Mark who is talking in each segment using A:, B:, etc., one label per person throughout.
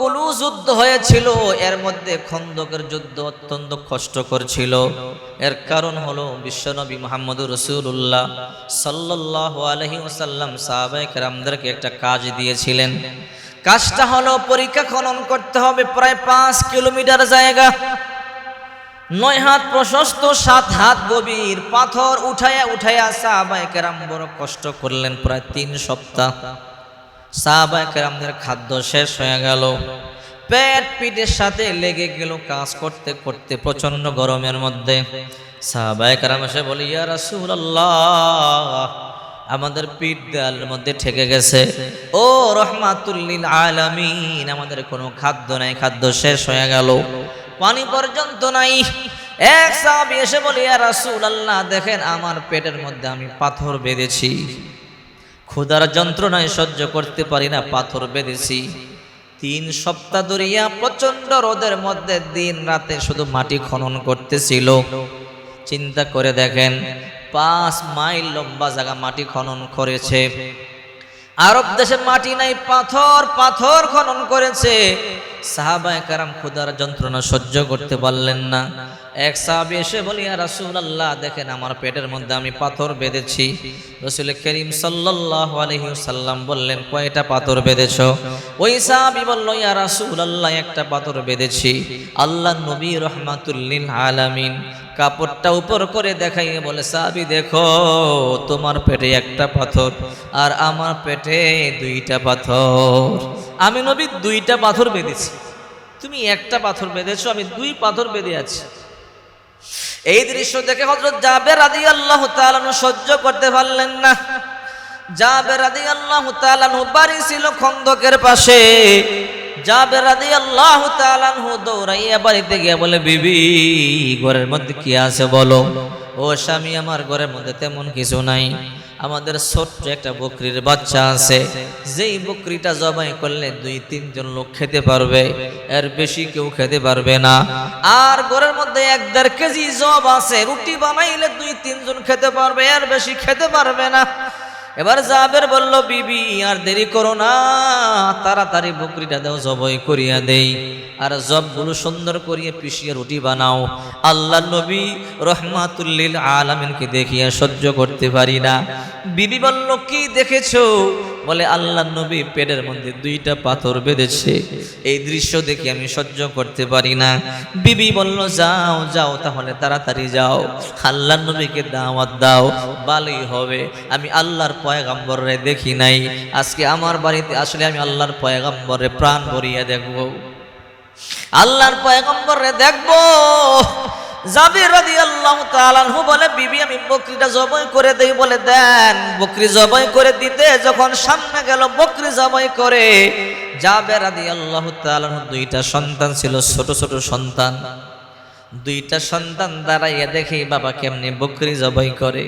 A: গুলো যুদ্ধ হয়েছিল, এর মধ্যে খন্দকের যুদ্ধ অত্যন্ত কষ্টকর ছিল। এর কারণ হলো বিশ্বনবী মোহাম্মদ রসুল্লাহ সাল্লাহ আলহি ওসাল্লাম সাহাবাই কেরামদেরকে একটা কাজ দিয়েছিলেন। কাজটা হলো পরীক্ষা খনন করতে হবে প্রায় পাঁচ কিলোমিটার জায়গা। নয় হাত প্রশস্ত, সাত হাত গভীর, পাথর উঠাইয়া উঠাইয়া সাহাবাই কেরাম বড় কষ্ট করলেন প্রায় তিন সপ্তাহ। সাহাবায় কেরামদের খাদ্য শেষ হয়ে গেল। পেট পিঠের সাথে লেগে গেল কাজ করতে করতে প্রচণ্ড গরমের মধ্যে। সাহাবায় কেরাম এসে বলি, ইয়া রাসূলুল্লাহ, আমাদের পিঠ দেয়ালের মধ্যে ঠেকে গেছে। ও রহমাতুল্লিল আলামিন, আমাদের কোনো খাদ্য নাই, খাদ্য শেষ হয়ে গেল। পানি পর্যন্ত নাই। এক সাহাবী এসে বলি, ইয়া রাসূলুল্লাহ, দেখেন আমার পেটের মধ্যে আমি পাথর বেঁধেছি। ক্ষুধার যন্ত্রণায় সহ্য করতে পারি না, পাথর বেঁধেছি। তিন সপ্তাহ ধরিয়া প্রচণ্ড রোদের মধ্যে দিন রাতে শুধু মাটি খনন করতেছিল। চিন্তা করে দেখেন, পাঁচ মাইল লম্বা জায়গা মাটি খনন করেছে। আরব দেশে মাটি নাই, পাথর পাথর খনন করেছে। সাহাবায় কারাম ক্ষুধার যন্ত্রণা সহ্য করতে পারলেন না। এক সাহাবি এসে বলি আর আল্লাহ দেখেন আমার পেটের মধ্যে আমি পাথর বেঁধেছি। রসুল করিম সাল্লাহ আলহি সাল্লাম বললেন, কয়টা পাথর বেঁধেছ? ওই সাহাবি বলল, ইয়া রাসুল আল্লাহ একটা পাথর বেঁধেছি। আল্লাহ নবী রহমাতুল্লিল আলামিন কাপড়টা উপর করে দেখাইয়ে বলে, সাবি, দেখো, তোমার পেটে একটা পাথর আর আমার পেটে দুইটা পাথর। আমি নবী দুইটা পাথর বেঁধেছি। তুমি একটা পাথর বেঁধেছো, আমি দুই পাথর বেঁধে আছি। এই দৃশ্য দেখে হজরত জাবের আদি আল্লাহ তালানু সহ্য করতে পারলেন না। জাবের আদি আল্লাহ তালানু বাড়ি ছিল খন্দকের পাশে। জাবের আদি আল্লাহ তালানহু দৌড়াইয়া বাড়িতে গিয়ে বলে, বিবি, ঘরের মধ্যে কি আছে বলো? ও স্বামী, আমার ঘরের মধ্যে তেমন কিছু নাই। আমাদের ছোট্ট একটা বকরির বাচ্চা আছে। যেই বকরিটা জবাই করলে দুই, তিনজন লোক খেতে পারবে। এর বেশি কেউ খেতে পারবে না। আর ঘরের মধ্যে এক দেড় কেজি জব আছে। রুটি বানাইলে দুই, তিনজন খেতে পারবে। এর বেশি খেতে পারবে না। এবার জাবের বলল, বিবি, আর দেরি করো না, তাড়াতাড়ি বকরিটা দাও, জবই করিয়া দেই। আর জবগুলো সুন্দর করিয়া পিষিয়ে রুটি বানাও। আল্লাহ নবী রহমাতুল্লিল আলামিনকে দেখিয়া সহ্য করতে পারি না। বিবি বলল, কি দেখেছ? বলে, আল্লাহ নবী পেটের মধ্যে দুইটা পাথর বেঁধেছে। এই দৃশ্য দেখে আমি সহ্য করতে পারি না। বিবি বলল, যাও যাও, তাহলে তাড়াতাড়ি যাও। আল্লাহ নবীকে দাওয়াত দাও, ভালোই হবে। আমি আল্লাহর পয়গাম্বরে দেখি নাই। আজকে আমার বাড়িতে আসলে আমি আল্লাহর পয়গাম্বরে প্রাণ ভরিয়া দেখব। আল্লাহর পয়গম্বরে দেখব। তাআলা আনহু বলে, বিবি, আমি বকরিটা জবাই করে বলে, দেন, বকরি জবাই করে দিতে। যখন সামনে গেল, বকরি জবাই করে। আনহু দুইটা সন্তান ছিল, ছোট ছোট সন্তান। দুইটা সন্তান দাঁড়াইয়া দেখি, বাবা, কেমনি বকরি জবাই করে?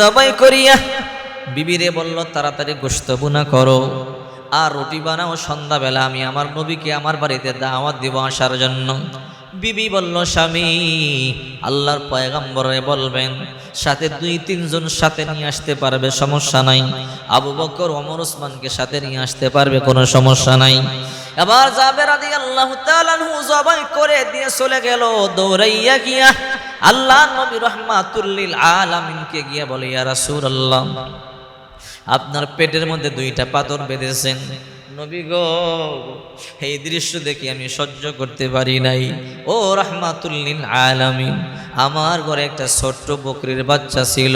A: জবাই করিয়া বিবিরে বলল, তাড়াতাড়ি গোশত বুনা করো আর রুটি বানাও সন্ধ্যাবেলা। আমি আমার নবীকে আমার বাড়িতে দাওয়াত দিব আসার জন্য। বিবি বলল, স্বামী, আল্লাহর পয়গাম্বরে বলবেন, সাথে দুই তিনজন সাথে নিয়ে আসতে পারবে, সমস্যা নাই। আবু বকর ওমর ওসমানকে সাথে নিয়ে আসতে পারবে, কোনো সমস্যা নাই। এবার যাবে রাদি আল্লাহ জবাই করে দিয়ে চলে গেল, দৌড়াইয়া গিয়া আল্লাহ নবী রহমাতুল্লিল আলামিনকে গিয়া বলে, ইয়া রাসূলুল্লাহ, আপনার পেটের মধ্যে দুইটা পাথর বেঁধেছেন। নবী গো, এই দৃশ্য দেখি আমি সহ্য করতে পারি নাই। ও রহমাতুল্লিল আলামিন, আমার ঘরে একটা ছোট্ট বকরির বাচ্চা ছিল।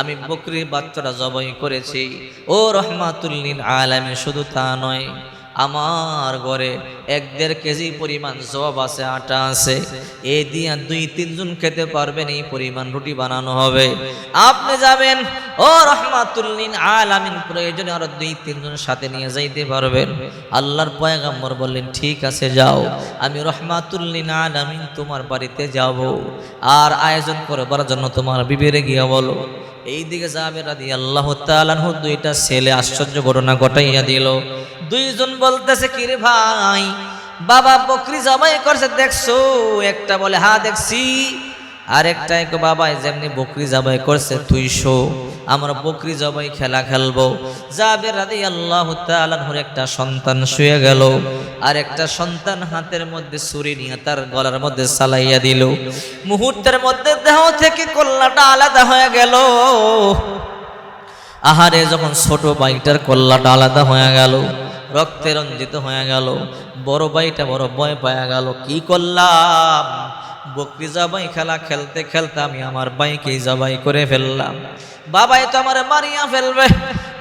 A: আমি বকরির বাচ্চাটা জবাই করেছি। ও রহমাতুল্লিল আলামিন, শুধু তা নয় আমার ঘরে এক দেড় কেজি পরিমাণ জব আছে, আটা আছে। এ দিয়া দুই, তিনজন খেতে পারবেন, এই পরিমাণ রুটি বানানো হবে। আপনি যাবেন, ও রহমাতুল্লিন আলামিন, প্রয়োজনে আরও দুই, তিনজন সাথে নিয়ে যাইতে পারবেন। আল্লাহর পয়গাম্বর বললেন, ঠিক আছে, যাও। আমি রহমাতুল্লিন আলামিন তোমার বাড়িতে যাব। আর আয়োজন করবার জন্য তোমার বিবেরে গিয়া বলো। এই দিকে যাবে রাদি আল্লাহ তালানহু দুইটা ছেলে আশ্চর্য ঘটনা ঘটাইয়া দিল। দুইজন বলতেছে, কি রে ভাই? বাবা বকরি জবাই করছে, দেখছ? একটা বলে হা দেখছি। আর একটা এক বাবাই যেমনি বকরি জবাই করছে তুই শো আমরা বকরি জবাই খেলা খেলব। যাবে রাদি আল্লাহ তালানহুর একটা সন্তান শুয়ে গেল, আর একটা সন্তান হাতের মধ্যে ছুরি নিয়ে তার গলার মধ্যে সালাইয়া দিল। মুহূর্তের মধ্যে দেহ থেকে কল্লাটা আলাদা হয়ে গেল। আহারে, যখন ছোট বাইকটার কল্লাটা আলাদা হয়ে গেল। রক্তে রঞ্জিত হয়ে গেল। বড় বাইটা বড় ভয় পায়া গেল। কি করলাম? বকরি জবাই খেলা খেলতে খেলতে আমি আমার বাইকে জবাই করে ফেললাম। বাবাই তো আমার মারিয়া ফেলবে।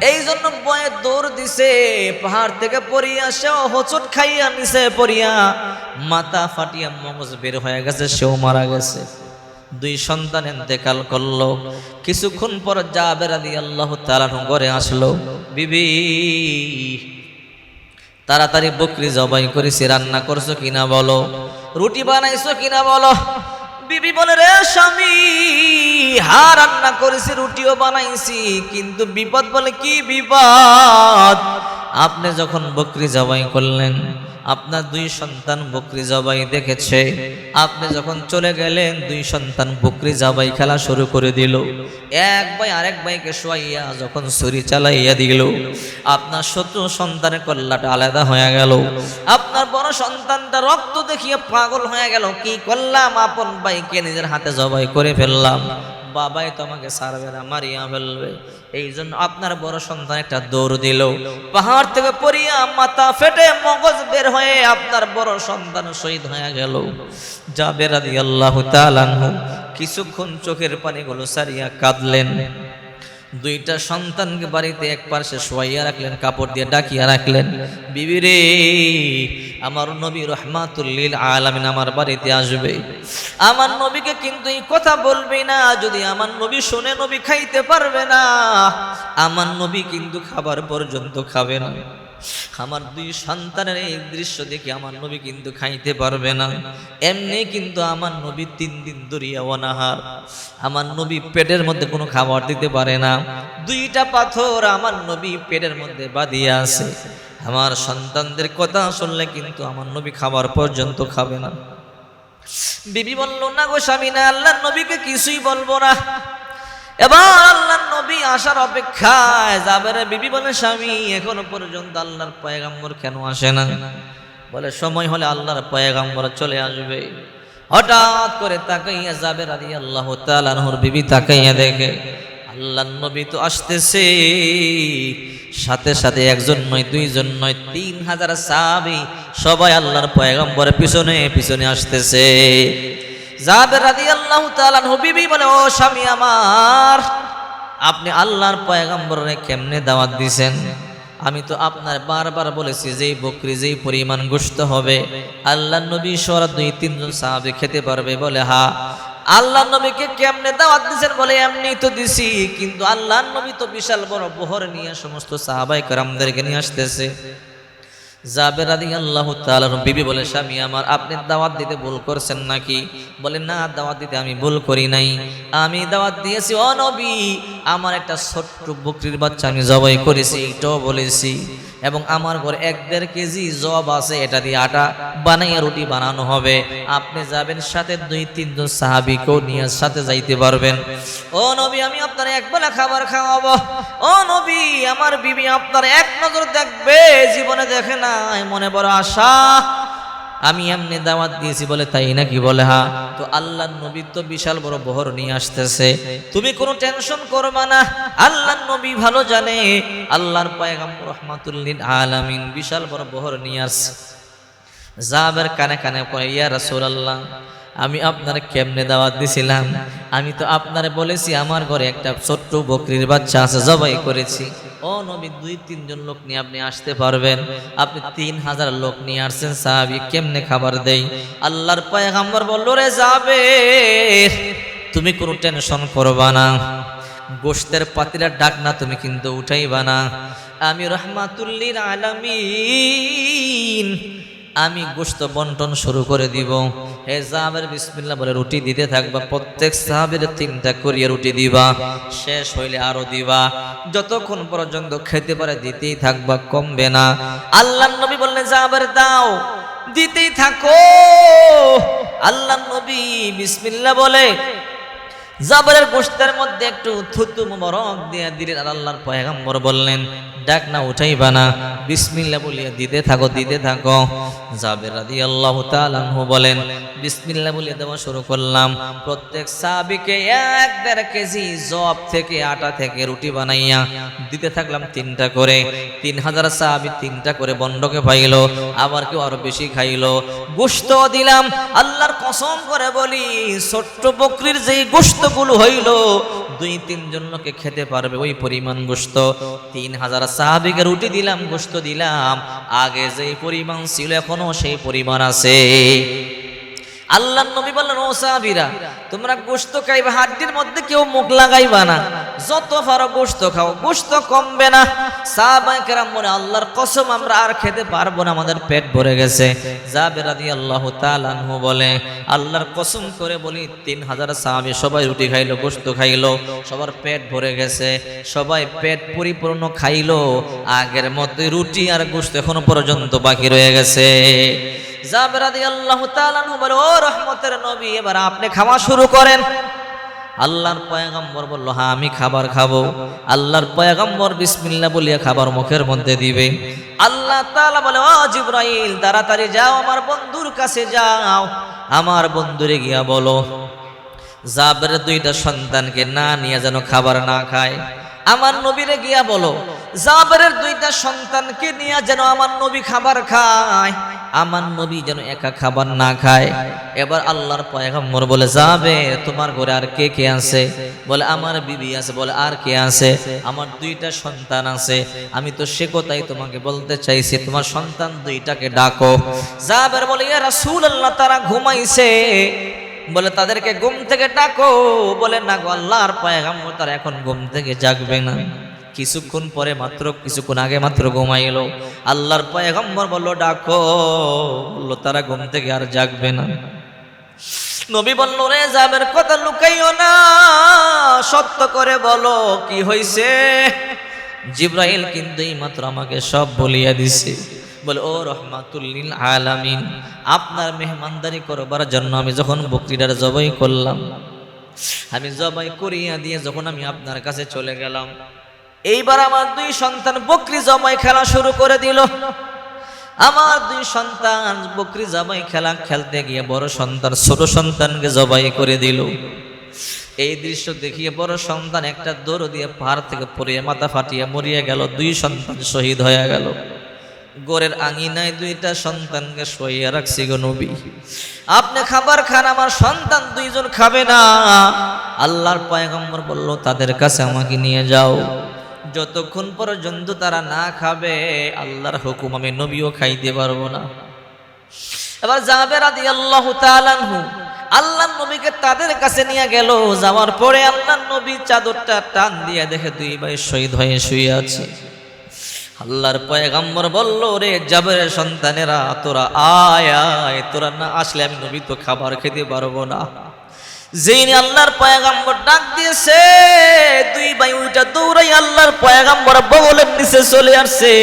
A: এই জন্য বয়ে দৌড় দিছে। পাহাড় থেকে পড়িয়া সেও হোচট খাইয়া নিছে পড়িয়া মাথা ফাটিয়া মগজ বের হয়ে গেছে, সেও মারা গেছে। দুই সন্তান এতেকাল করল। কিছুক্ষণ পর জাবের আলী আল্লাহ তালানু ঘরে আসলো। বিবি তাড়াতাড়ি বকরি জবাই করেছি রান্না করছ কিনা বলো? রুটি বানাইছো কিনা বলো? বিবি বলে, রে স্বামী, হা, রান্না করেছি, রুটিও বানাইছি। কিন্তু বিপদ বলে, কি বিপদ? আপনি যখন বকরি জবাই করলেন, আপনার দুই সন্তান বকরি জবাই দেখেছে। আপনি যখন চলে গেলেন, দুই সন্তান বকরি জবাই খেলা শুরু করে দিল। এক ভাই আরেক ভাইকে শোয়াইয়া যখন ছুরি চালাইয়া দিল, আপনার শত্রু সন্তানের কল্লাটা আলাদা হয়ে গেল। আপনার বড় সন্তানটা রক্ত দেখিয়ে পাগল হয়ে গেল। কি করলাম? আপন ভাইকে নিজের হাতে জবাই করে ফেললাম। বাবাই তোমাকে সারবে না, মারিয়া ফেলবে। এই জন্য আপনার বড় সন্তান একটা দৌড় দিল। পাহাড় থেকে পড়িয়া মাথা ফেটে মগজ বের হয়ে আপনার বড় সন্তান শহীদ হয়ে গেল। যাবে বেরাদি আল্লাহ কিছুক্ষণ চোখের পানিগুলো সারিয়া কাঁদলেন। দুইটা সন্তানকে বাড়িতে এক পাশে শোয়াইয়া রাখলেন, কাপড় দিয়ে ডাকিয়া রাখলেন, বিবি রে, আমার নবী রহমাতুল্লিল আলামিন আমার বাড়িতে আসবে। আমার নবীকে কিন্তু এই কথা বলবি না, যদি আমার নবী শুনে নবী খাইতে পারবে না। আমার নবী কিন্তু খাবার পর্যন্ত খাবে না। আমার দুই সন্তানের এই দৃশ্য দেখে আমার নবী কিন্তু খাইতে পারবে না। এমনি কিন্তু আমার নবী তিন দিন দরিয়া অনাহার। আমার নবী পেটের মধ্যে কোনো খাবার দিতে পারে না। দুইটা পাথর আমার নবী পেটের মধ্যে বাঁধিয়ে আছে। আমার সন্তানদের কথা শুনলে কিন্তু আমার নবী খাবার পর্যন্ত খাবে না। বিবি বলল, না গো স্বামী, না আল্লাহ নবীকে কিছুই বলব না। এবার আল্লাহ নবী আসার অপেক্ষায় যাবে রে বিবি বলে, স্বামী, এখনও পর্যন্ত আল্লাহর পয়গাম্বর কেন আসে না? বলে, সময় হলে আল্লাহর পয়গাম্বর চলে আসবে। হঠাৎ করে তাকাইয়া যাবে রাদি আল্লাহ তালানহর বিবি তাকাইয়া দেখে আল্লাহ নবী তো আসতেছে। সাথে সাথে একজন নয়, দুইজন নয়, তিন হাজার সাহাবি সবাই আল্লাহর পয়গম্বরের পিছনে পিছনে আসতেছে। জাবের রাদিয়াল্লাহু তাআলা বিবি বলে, ও স্বামী আমার, আপনি আল্লাহর পয়গম্বরে কেমনে দাওয়াত দিছেন? আমি তো আপনার বারবার বলেছি, যেই বকরি, যেই পরিমাণ গোশত হবে আল্লাহ নবী সরা দুই তিনজন সাহাবি খেতে পারবে। বলে, হা আল্লাহ নবীকে কেমনে দাওয়াত দিছেন বলে এমনি তো দিছি, কিন্তু আল্লাহ নবী তো বিশাল বড় বহর নিয়ে সমস্ত সাহাবাই কারামদেরকে নিয়ে আসতেছে। জাবের আদি আল্লাহ বিবি বলে, স্বামী আমার, আপনি দাওয়াত দিতে ভুল করছেন নাকি? বলে, না, দাওয়াত দিতে আমি ভুল করি নাই। আমি দাওয়াত দিয়েছি অনবী আমার একটা ছোট্ট বকরির বাচ্চা আমি জবাই করেছি, এটাও বলেছি। এবং আমার ঘরে এক দেড় কেজি জব আছে, এটা দিয়ে আটা বানাইয়া রুটি বানানো হবে। আপনি যাবেন সাথে দুই, তিনজন সাহাবিকেও নিয়ে সাথে যাইতে পারবেন। ও নবী, আমি আপনার একবেলা খাবার খাওয়াবো। ও নবী, আমার বিবি আপনার এক নজর দেখবে, জীবনে দেখে নাই, মনে বড় আশা। আমি এমনি দাওয়াত দিয়েছি বলে তাই নাকি বলে হা তো আল্লাহ নবী তো বিশাল বড় বহর নিয়ে আসতেছে। তুমি কোনো টেনশন করবা না। আল্লাহ নবী ভালো জানে। আল্লাহর পয়গাম্বর রহমাতুল্লিন আলামিন বিশাল বড় বহর নিয়ে আসছে। জাবের কানে কানে কয়, ইয়া রাসূলুল্লাহ আমি আপনার কেমনে দাওয়াত দিছিলাম? আমি তো আপনারে বলেছি, আমার ঘরে একটা ছোট্ট বকরির বাচ্চা আছে, জবাই করেছি। ও নবী, দুই তিনজন লোক নিয়ে আপনি আসতে পারবেন। আপনি তিন হাজার লোক নিয়ে আসছেন, সাহাবি কেমনে খাবার দেই আল্লাহর পয়গাম্বর বলল রে যাবে তুমি কোনো টেনশন করবা না। গোষ্ঠের পাতিরা ডাক না তুমি কিন্তু উঠাইবা না। আমি রহমাতুল্লির আলামিন, আমি গোস্ত বন্টন শুরু করে দিব। হে জাহাবের বিসমিল্লা বলে রুটি দিতে থাকবা, প্রত্যেক সাহাবের তিনটা করিয়ে রুটি দিবা, শেষ হইলে আরও দিবা। যতক্ষণ পর্যন্ত খেতে পারে দিতেই থাকবা, কমবে না। আল্লাহ নবী বললেন জাহাবের দাও, দিতেই থাকো। আল্লাহ নবী বিসমিল্লা বলে জাবরের গোশতের মধ্যে একটু থুতু মোবারক দিয়ে দিলেন আর আল্লাহর পয়গাম্বর বললেন, ডাক না উঠাইবা না। বিসমিল্লাহ বলিয়া দিতে থাকো দিতে থাকো। জাবের রাদিয়াল্লাহু তাআলা আনহু বলেন, বিসমিল্লাহ বলিয়া দেওয়া শুরু করলাম। প্রত্যেক সাহাবীকে এক দেড় কেজি জব থেকে আটা থেকে রুটি বানাইয়া দিতে থাকলাম তিনটা করে। তিন হাজার সাহাবি তিনটা করে বন্ডকে পাইলো, আবার কেউ আরও বেশি খাইলো। গোস্ত দিলাম, আল্লাহর কসম করে বলি, ছোট্ট বকরির যেই গোস্তগুলো হইল, দুই তিনজন লোকে খেতে পারবে ওই পরিমাণ গোস্ত তিন হাজার সাহাবিকে রুটি দিলাম গোস্ত দিলাম, আগে যে পরিমাণ ছিল এখনও সেই পরিমাণ আছে। আল্লাহ নবী বললেন, ও সাহাবীরা, তোমরা গোশত খাইবা, হাড্ডির মধ্যে কেউ মুখ লাগাইবা না। যত পারো গোস্ত খাও, গোশত কমবে না। সাহাবায়ে কেরাম বলে, আল্লাহর কসম, আমরা আর খেতে পারব না, আমাদের পেট ভরে গেছে। জাবের রাদিয়াল্লাহু তাআলা আনহু বলে, আল্লাহর কসম করে বলি, তিন হাজার সাহাবী সবাই রুটি খাইলো, গোশত খাইলো, সবার পেট ভরে গেছে, সবাই পেট পরিপূর্ণ খাইলো, আগের মতোই রুটি আর গোশত এখনও পর্যন্ত বাকি রয়ে গেছে। আনহু বলে, ও নবী, এবার আপনি খাওয়া শুরু করেন। আল্লাহর পয়গম্বর বলল হ্যাঁ আমি খাবার খাব। আল্লাহর পয়গম্বর বিসমিল্লাহ বলিয়া খাবার মুখের মধ্যে দিবে। আল্লাহ তালা বলে, ও জিব্রাইল, তাড়াতাড়ি যাও, আমার বন্ধুর কাছে যাও। আমার বন্ধুরে গিয়া বলো, জাবের দুইটা সন্তানকে না নিয়ে যেন খাবার না খায়। আমার নবীরে গিয়া বলো, জাবেরের দুইটা সন্তানকে নিয়ে যেন আমার নবী খাবার খায়, আমার নবী যেন একা খাবার না খায়। এবার আল্লাহর পয়গম্বর বলে যাবে তোমার ঘরে আর কে কে আছে? বলে, আমার বিবি আছে। বলে, আর কে আছে? আমার দুইটা সন্তান আছে। আমি তো সে কথাই তোমাকে বলতে চাইছি। তোমার সন্তান দুইটাকে ডাকো। জাবের বলে, ইয়া রাসূলুল্লাহ, তারা ঘুমাইছে। বলে, তাদেরকে ঘুম থেকে ডাকো। বলে, না গো, আল্লাহর পয়গাম্বর, তারা এখন ঘুম থেকে জাগবে না। কিছুক্ষণ পরে মাত্র, কিছুক্ষণ আগে মাত্র ঘুমাইলো আল্লাহর পয়গম্বর বলল, ডাকো। বলল, তারা ঘুম থেকে আর জাগবে না। নবী বলল রে যাবের কথা লুকাইও না সত্য করে বলো, কি হইছে? জিব্রাইল কিন্তু এই মাত্র আমাকে সব বলিয়া দিছে। বলে, ও রহমাতুল্লিল আলামিন, আপনার মেহমানদারি করবার জন্য আমি যখন বকরিটার জবাই করলাম, আমি জবাই করিয়া দিয়ে যখন আমি আপনার কাছে চলে গেলাম, এইবার আমার দুই সন্তান বকরি জবাই খেলা শুরু করে দিল। আমার দুই সন্তান বকরি জবাই খেলা খেলতে গিয়ে বড় সন্তান, ছোট সন্তানকে জবাই করে দিল। এই দৃশ্য দেখিয়ে বড় সন্তান একটা দৌড় দিয়ে পাহাড় থেকে পড়িয়ে মাথা ফাটিয়ে মরিয়ে গেল, দুই সন্তান শহীদ হয়ে গেল। গোরের আঙিনায় দুইটা সন্তানকে শোয়া রাখছি গো নবী। আপনি খাবার খান, আমার সন্তান দুইজন খাবে না। আল্লাহর পয়গম্বর বলল, তাদের কাছে আমাকে নিয়ে যাও। যতক্ষণ পর্যন্ত তারা না খাবে, আল্লাহর হুকুম আমি নবীও খাইতে পারব না। এবার যাবে রাদি আল্লাহ তালানহু আল্লাহ নবীকে তাদের কাছে নিয়ে গেল। যাওয়ার পরে আল্লাহ নবী চাদরটা টান দিয়ে দেখে দুই ভাই শহীদ হয়ে শুয়ে আছে। আল্লাহর পয়গাম্বর বলল রে জাবের সন্তানেরা, তোরা আয় আয়, তোরা না আসলে আমি নবী তো খাবার খেতে পারব না। যেই আল্লাহর পয়গাম্বর ডাক দিয়েছে, দুই ভাই ওইটা দৌড়াই আল্লাহর পয়গাম্বর বগলের নিচে চলে আসছে।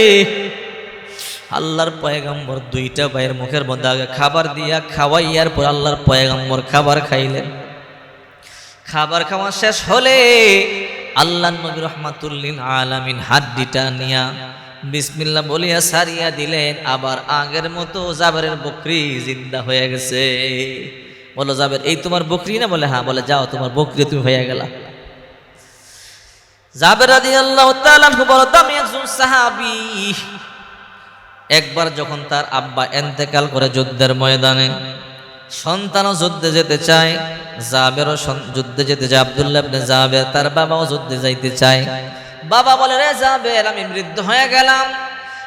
A: আল্লাহর পয়গাম্বর দুইটা ভাইয়ের মুখের মধ্যে আগে খাবার দিয়া খাওয়াইয়ার পর আল্লাহর পয়গাম্বর খাবার খাইলেন। খাবার খাওয়া শেষ হলে আল্লাহ নবী রহমাতুল্লিন আলামিন হাড্ডিটা নিয়া বিসমিল্লাহ বলিয়া সারিয়া দিলেন, আবার আগের মতো জাবেরের বকরি জিন্দা হয়ে গেছে। বলো, জাবের, এই তোমার বকরি না? বলে হ্যাঁ বলে, যাও, তোমার বকরি তুমি হয়ে গেলা। জাবের তাআলা বলো আমি সাহাবী একবার যখন তার আব্বা এন্তেকাল করে যুদ্ধের ময়দানে সন্তানও যুদ্ধে যেতে চায়, জাবেরও যুদ্ধে যেতে চায়, আব্দুল্লাহ জাবের, তার বাবাও যুদ্ধে যাইতে চায়। বাবা বলে, রে জাবের, আমি বৃদ্ধ হয়ে গেলাম।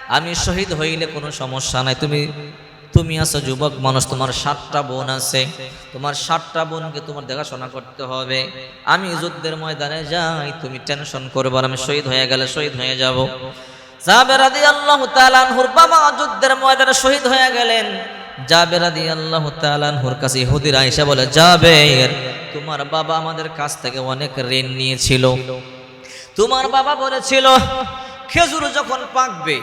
A: আমি শহীদ হইলে কোনো সমস্যা নাই। তুমি তুমি আছো যুবক মানুষ, তোমার সাতটা বোন আছে। তোমার সাতটা বোনকে তোমার দেখাশোনা করতে হবে। আমি যুদ্ধের ময়দানে যাই, তুমি টেনশন করব আমি শহীদ হয়ে গেলে শহীদ হয়ে যাব। জাবের রাদিয়াল্লাহু তাআলা আনহুর বাবা যুদ্ধের ময়দানে শহীদ হয়ে গেলেন। জাবের রাদিয়াল্লাহু তাআলা আনহুর কাছে ইহুদিরা এসে বলে, জাবের, তোমার বাবা আমাদের কাছ থেকে অনেক ঋণ নিয়েছিল। তোমার বাবা বলেছিল, খেজুর যখন পাকবে,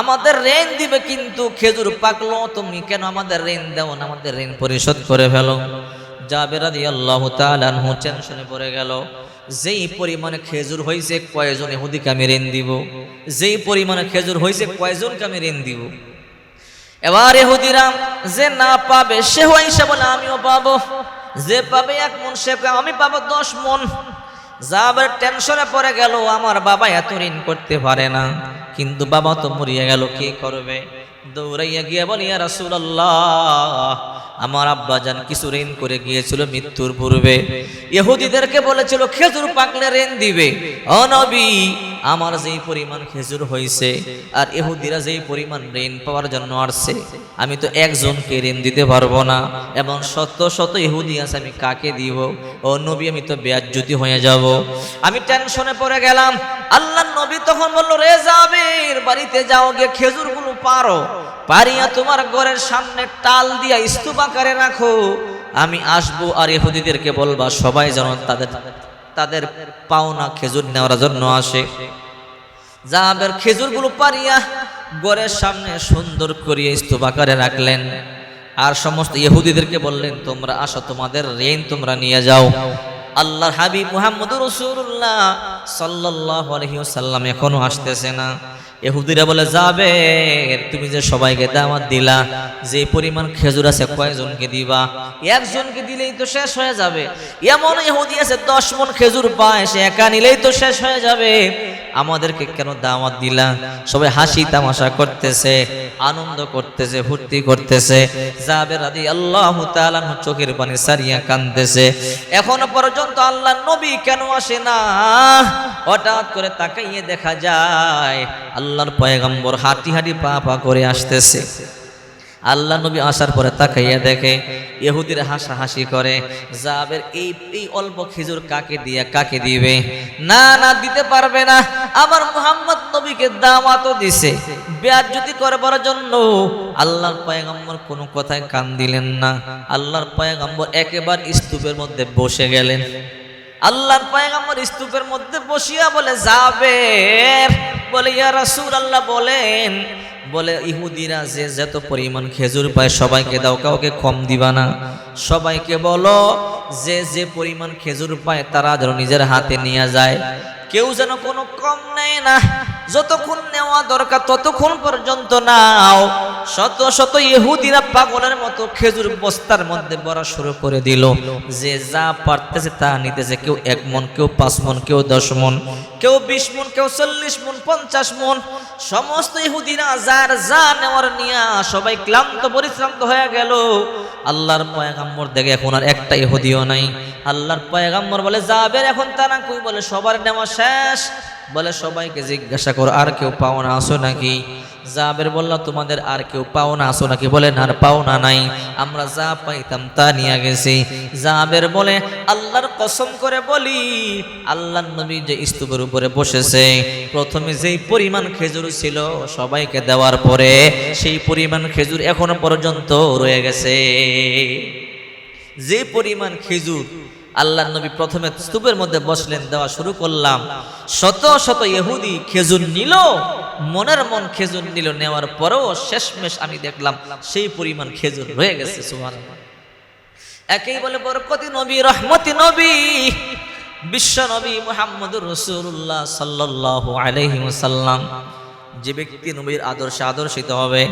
A: আমাদের ঋণ দিবে, কিন্তু খেজুর পাকলো, তুমি কেন আমাদের ঋণ দেও না? আমাদের ঋণ পরিশোধ করে ফেলো। জাবের আল্লাহ তালানহু টেনশনে পড়ে গেল। যেই পরিমাণে খেজুর হয়েছে কয়জন ইহুদিকে আমি ঋণ দিব? যেই পরিমাণে খেজুর হয়েছে কয়জনকে আমি ঋণ দিব? এবার এহুদিরা যে না পাবে, সে হিসেবে বলে আমিও পাবো। যে পাবে এক মন, সে আমি পাবো দশ মন। যাবার টেনশনে পড়ে গেল, আমার বাবা এত ঋণ করতে পারে না। কিন্তু বাবা তো মরিয়া গেল, কে করবে? দৌড়াইয়া গিয়ে বলি রাসূলুল্লাহ, আমার আব্বা জান কিছু ঋণ করে গিয়েছিল মৃত্যুর পূর্বে। ইহুদিদেরকে বলেছিল, খেজুর পাকলে ঋণ দিবে। অনবী আমার যেই পরিমাণ খেজুর হয়েছে আর ইহুদিরা যেই পরিমাণ ঋণ পাওয়ার জন্য আসছে, আমি তো একজনকে ঋণ দিতে পারব না। এবং শত শত ইহুদি আছে, আমি কাকে দিব? ও নবী, আমি তো বেয়াজ্জুতি হয়ে যাব। আমি টেনশনে পড়ে গেলাম। আল্লাহ নবী তখন বলল, রে যাবের বাড়িতে যাও, গিয়ে খেজুরগুলো পারো। পারিয়া তোমার ঘরের সামনে টাল দিয়া স্তূপ আকারে রাখো। আমি আসব আর ইহুদিদেরকে বলবা, সবাই যেন তাদের তাদের পাওনা খেজুর নেওয়ার জন্য আসে। জাবের খেজুরগুলো পারিয়া গড়ের সামনে সুন্দর করিয়ে স্তূপ আকারে রাখলেন। আর সমস্ত ইহুদিদেরকে বললেন, তোমরা আসো, তোমাদের ঋণ তোমরা নিয়ে যাও। আল্লাহর হাবিব মুহাম্মদ রসুল্লাহ সাল্লাহ আলহিউসাল্লাম এখনও আসতেছে না। এহুদিরা বলে, যাবে, তুমি যে সবাইকে দাওয়াত দিলা, যে পরিমাণ খেজুর আছে কয়জনকে দিবা? একজনকে দিলেই তো শেষ হয়ে যাবে। এমন ইহুদি আছে, দশ মন খেজুর পায়, সে একা নিলেই তো শেষ হয়ে যাবে। আমাদেরকে কেন দাওয়াত দিলা? সবাই হাসি তামাশা করতেছে, আনন্দ করতেছে, ফুর্তি করতেছে। যাবে রাদি আল্লাহ চোখের পানি সারিয়া কানতেছে এখনও পর্যন্ত আল্লাহ নবী কেন আসে না? হঠাৎ করে তাকাইয়ে দেখা যায় আল্লাহর পয়গম্বর হাঁটি হাঁটি পা পা করে আসতেছে। আল্লাহ নবী আসার পরে তাকাইয়া দেখে, ইহুদির হাসা হাসি করে, জাবের এই এই অল্প খেজুর কাকে দিয়ে, কাকে দিবে? না না, দিতে পারবে না। আমার মুহাম্মদ নবীকে দাওয়াতও দিছে। যদি করবার জন্য। আল্লাহর পয়গম্বর কোনো কথায় কান দিলেন না। আল্লাহর পয়গম্বর একেবারে স্তূপের মধ্যে বসে গেলেন। আল্লাহর পয়গম্বর স্তূপের মধ্যে বসিয়া বলে যাবে বলে, ইয়া রাসূল আল্লাহ বলেন। বলে, ইহুদিরা যে যত পরিমাণ খেজুর পায় সবাইকে দাও, কাউকে কম দিবা না। সবাইকে বলো, যে যে পরিমাণ খেজুর পায় তারা যেন নিজের হাতে নিয়ে যায়। কেউ যেন কোনো কম নেয় না। যতক্ষণ নেওয়া দরকার ততক্ষণ পর্যন্ত নাও। শত শত ইহুদিরা পাগলের মতো খেজুর বস্তার মধ্যে বড়া শুরু করে দিল। যে যা পারতেছে তা নিতেছে। কেউ এক মন, কেউ পাঁচ মন, কেউ দশ মন, কেউ বিশ মন, কেউ চল্লিশ মন, পঞ্চাশ মন। সমস্ত ইহুদিরা যার যা নেওয়ার নিয়া সবাই ক্লান্ত, পরিশ্রান্ত হয়ে গেল। আল্লাহর পয়গাম্বর দেখে এখন আর একটা ইহুদিও নাই। আল্লাহর পয়গাম্বর বলে যাবে এখন তারা কই? বলে, সবার নেওয়া শেষ। বলে সবাইকে জিজ্ঞাসা করো, আর কেউ পাও না আসো নাকি? জাবের বলল, তোমাদের আর কেউ পাও না আসো নাকি? বলেন, আর পাও না নাই। আমরা যা পাইতাম তা নিয়ে গেছি। জাবের বলে, আল্লাহর কসম করে বলি আল্লাহ নবী যে স্তূপের উপরে বসেছে, প্রথমে যেই পরিমাণ খেজুর ছিল সবাইকে দেওয়ার পরে সেই পরিমাণ খেজুর এখনও পর্যন্ত রয়ে গেছে। যে পরিমাণ খেজুর আল্লাহ নবী প্রথমে স্তূপের মধ্যে বসলেন, দেওয়া শুরু করলাম। শত শত ইহুদি খেজুর নিল, মনের মন খেজুর নিল, নেওয়ার পরেও শেষমেশ আমি দেখলাম সেই পরিমাণ খেজুর রয়ে গেছে সুমান একেই বলে বরকতি নবী, রহমতি নবী, বিশ্ব নবী মোহাম্মদুর রসুল্লাহ সাল্লাহ আলহিমসাল্লাম যে ব্যক্তি নবীর আদর্শে আদর্শিত হবে,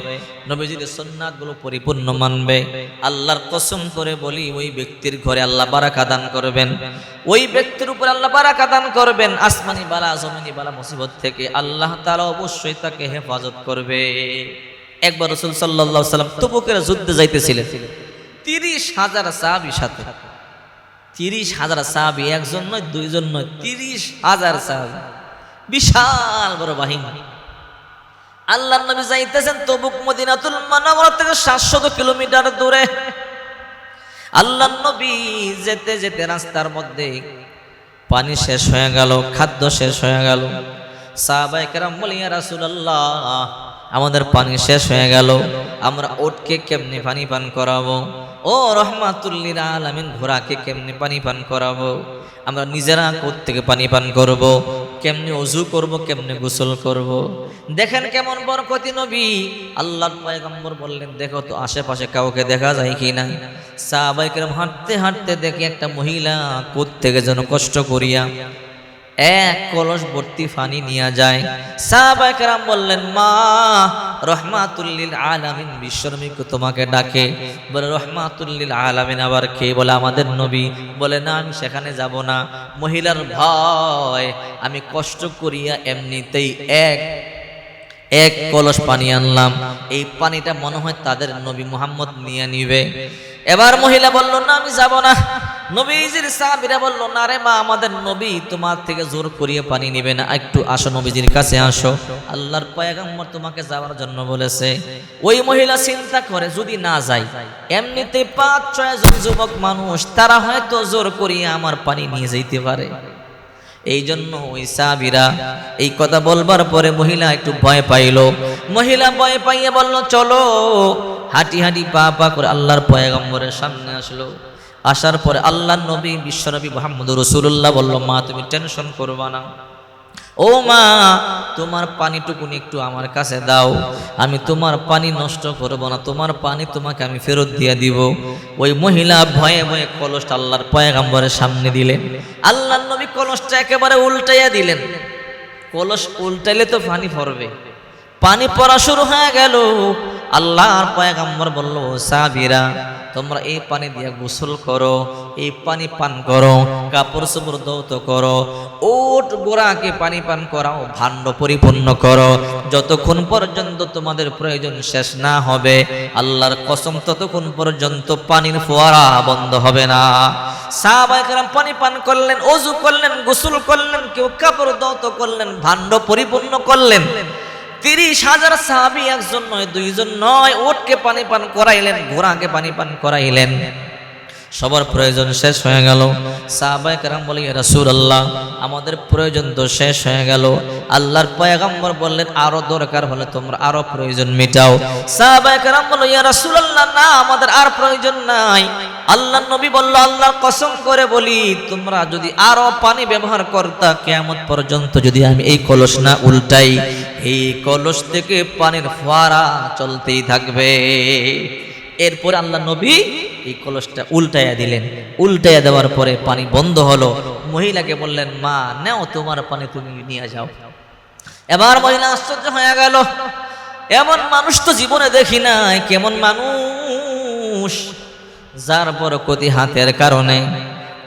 A: নবীজির সন্ন্যাতগুলো পরিপূর্ণ মানবে। আল্লাহর কসম করে বলি, ওই ব্যক্তির ঘরে আল্লাহ বারাকা দান করবেন। ওই ব্যক্তির উপর আল্লাহ বারাকা দান করবেন। আসমানি বালা, জমিনি বালা মুসিবত থেকে আল্লাহ তাআলা অবশ্যই তাকে হেফাজত করবে। একবার রসুল আলাইহি সাল্লাম তবুকের যুদ্ধে যাইতেছিলেন। তিরিশ হাজার সাহাবি সাথে। তিরিশ হাজার সাহাবি, একজন নয়, দুইজন নয়, তিরিশ হাজার সাহাবি। বিশাল বড় বাহিনী। আল্লাহ নবী যাইতেছেন তবুক মদিনাতুল মানাওয়ারা থেকে সাতশত কিলোমিটার দূরে। আল্লাহ নবী যেতে যেতে রাস্তার মধ্যে পানি শেষ হয়ে গেল, খাদ্য শেষ হয়ে গেল। সাহাবাই কেরাম বলিয়া রাসূলুল্লাহ, আমাদের পানি শেষ হয়ে গেল, আমরা ওটকে কেমনি পানি পান করাবো? ও রহমাতুল্লিল আলামিন, ঘোড়াকে কেমনি পানি পান করাবো? আমরা নিজেরা থেকে পানি পান করব? কেমনে অজু করব, কেমনে গোসল করব। দেখেন কেমন বরকতি নবী আল্লাহ পয়গম্বর বললেন, দেখো তো, আশেপাশে কাউকে দেখা যায় কি না সাহাবাইকেরম হাঁটতে হাঁটতে দেখি একটা মহিলা থেকে যেন কষ্ট করিয়া এক কলস ভর্তি পানি নিয়ে যায়। সাহাবাইকেরাম বললেন, মা রহমাতুল্লিল আলামিন বিশ্বনবীকে তোমাকে ডাকে। বলে রহমাতুল্লিল আলামিন আবার কে? বলে, আমাদের নবী। বলে, না, আমি সেখানে যাব না। মহিলার ভয়, আমি কষ্ট করিয়া এমনিতেই এক এক কলস পানি আনলাম। এই পানিটা মনে হয় তাদের নবী মোহাম্মদ নিয়ে নিবে। এবার মহিলা বলল, না, আমি যাব না। নবীজির সাহাবীরা বলল, না রে মা, আমাদের নবী তোমার থেকে জোর করিয়ে পানি নিবে না। একটু আসো নবীজির কাছে, আসো। আল্লাহর পয়গম্বর তোমাকে যাওয়ার জন্য বলেছে। ওই মহিলা চিন্তা করে, যদি না যাই এমনিতে পাঁচ, ছয় জন যুবক মানুষ, তারা হয়তো জোর করিয়ে আমার পানি নিয়ে যেতে পারে। এই জন্য ওই সাবিরা এই কথা বলবার পরে মহিলা একটু ভয় পাইল। মহিলা ভয় পাইয়ে বলল, চলো। হাঁটি হাঁটি পা পা করে আল্লাহর পয়গম্বরের সামনে আসলো। আসার পরে আল্লাহ নবী, বিশ্বনবী মোহাম্মদ রসুল্লাহ বলল, মা, তুমি টেনশন করবা না। ও মা, তোমার পানিটুকুনি একটু আমার কাছে দাও। আমি তোমার পানি নষ্ট করব না। তোমার পানি তোমাকে আমি ফেরত দিয়ে দিব। ওই মহিলা ভয়ে ভয়ে কলসটা আল্লাহর পয়গাম্বরের সামনে দিলেন। আল্লাহর নবী কলসটা একেবারে উল্টাইয়া দিলেন। কলস উল্টাইলে তো পানি পড়বে। পানি পড়া শুরু হয়ে গেল। আল্লাহর পয়গাম্বর বলল সাবিরা তোমরা এই পানি দিয়ে গোসল করো, এই পানি পান করো, কাপড় চোপড় দৌত করো ওট গোড়াকে পানি পান করাও ভাণ্ড পরিপূর্ণ করো। যতক্ষণ পর্যন্ত তোমাদের প্রয়োজন শেষ না হবে, আল্লাহর কসম ততক্ষণ পর্যন্ত পানির ফোয়ারা বন্ধ হবে না। সাহাবাইকার পানি পান করলেন, অজু করলেন, গোসল করলেন, কেউ কাপড় দৌত করলেন, ভাণ্ড পরিপূর্ণ করলেন। তিরিশ হাজার সাহাবি একজন নয়, দুইজন নয়, ওটকে পানি পান করাইলেন, ঘোড়াকে পানি পান করাইলেন। সবার প্রয়োজন শেষ হয়ে গেল। সাহাবাই কারাম বলে রাসুল আল্লাহ আমাদের প্রয়োজন তো শেষ হয়ে গেল। আল্লাহর পয়গাম্বর বললেন, আরও দরকার হলে তোমরা আরও প্রয়োজন মিটাও। সাহাবাই কারাম বলো ইয়া রাসুল আল্লাহ না, আমাদের আর প্রয়োজন নাই। আল্লাহ নবী বলল, আল্লাহর কসম করে বলি, তোমরা যদি আরও পানি ব্যবহার করতা কেমন পর্যন্ত যদি আমি এই কলস না উল্টাই, এই কলস থেকে পানির ফোয়ারা চলতেই থাকবে। এরপর আল্লাহ নবী এই কলসটা উল্টাইয়া দিলেন। উল্টাইয়া দেওয়ার পরে পানি বন্ধ হলো। মহিলাকে বললেন, মা, নাও তোমার পানি তুমি নিয়ে যাও। এবার মহিলা আশ্চর্য হয়ে গেল। এমন মানুষ তো জীবনে দেখি নাই, কেমন মানুষ যার বরকতি হাতের কারণে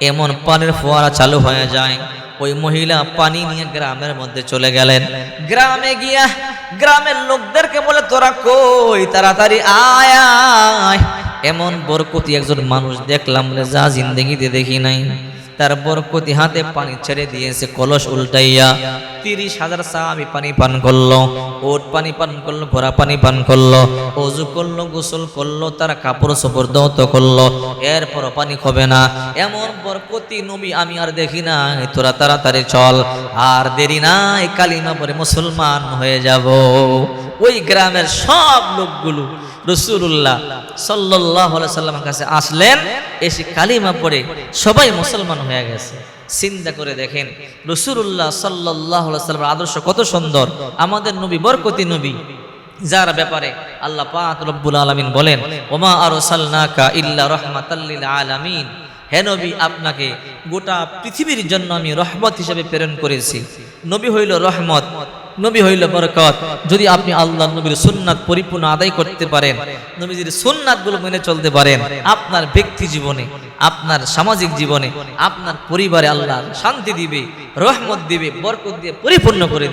A: এমন পানির ফোয়ারা চালু হয়ে যায়। ওই মহিলা পানি নিয়ে গ্রামের মধ্যে চলে গেলেন। গ্রামে গিয়া গ্রামের লোকদেরকে বলে, তোরা কই? তাড়াতাড়ি আয় আয়। এমন বরকতি একজন মানুষ দেখলাম যা জিন্দগিতে দেখি নাই। তার বরকতি হাতে পানি ছেড়ে দিয়েছে, কলস উল্টাইয়া। তিরিশ হাজার সাহাবি পানি পান করল, ওট পানি পান করল, ঘোড়া পানি পান করল, অজু করল, গোসল করল, তার কাপড় সপর দৌত করল এরপর পানি হবে না। এমন বরকতি নবী আমি আর দেখি না তোরা তাড়াতাড়ি চল, আর দেরি নাই, কালিমা পরে মুসলমান হয়ে যাব। ওই গ্রামের সব লোকগুলো রসুল্লাহ সাল্লাহ সাল্লামের কাছে আসলেন, এসে কালিমা পড়ে সবাই মুসলমান হয়ে গেছে। চিন্তা করে দেখেন রসুল্লাহ সাল্লাহ সাল্লামের আদর্শ কত সুন্দর। আমাদের নবী বরকতি নবী, যার ব্যাপারে আল্লাহ পাক রব্বুল আলামিন বলেন, ওমা আরসালনাকা ইল্লা রাহমাতাল্লিল আলামিন। হে নবী, আপনাকে গোটা পৃথিবীর জন্য আমি রহমত হিসেবে প্রেরণ করেছি। নবী হইল রহমত। নবী হইল বরকত। যদি আপনি আল্লাহ নবীর সুন্নাত পরিপূর্ণ আদায় করতে পারেন, নবীজির সুন্নাতগুলো মেনে চলতে পারেন, আপনার ব্যক্তি জীবনে, আপনার সামাজিক জীবনে, আপনার পরিবারে আল্লাহ শান্তি দিবে, রহমত দিবে, বরকত দিয়ে পরিপূর্ণ করে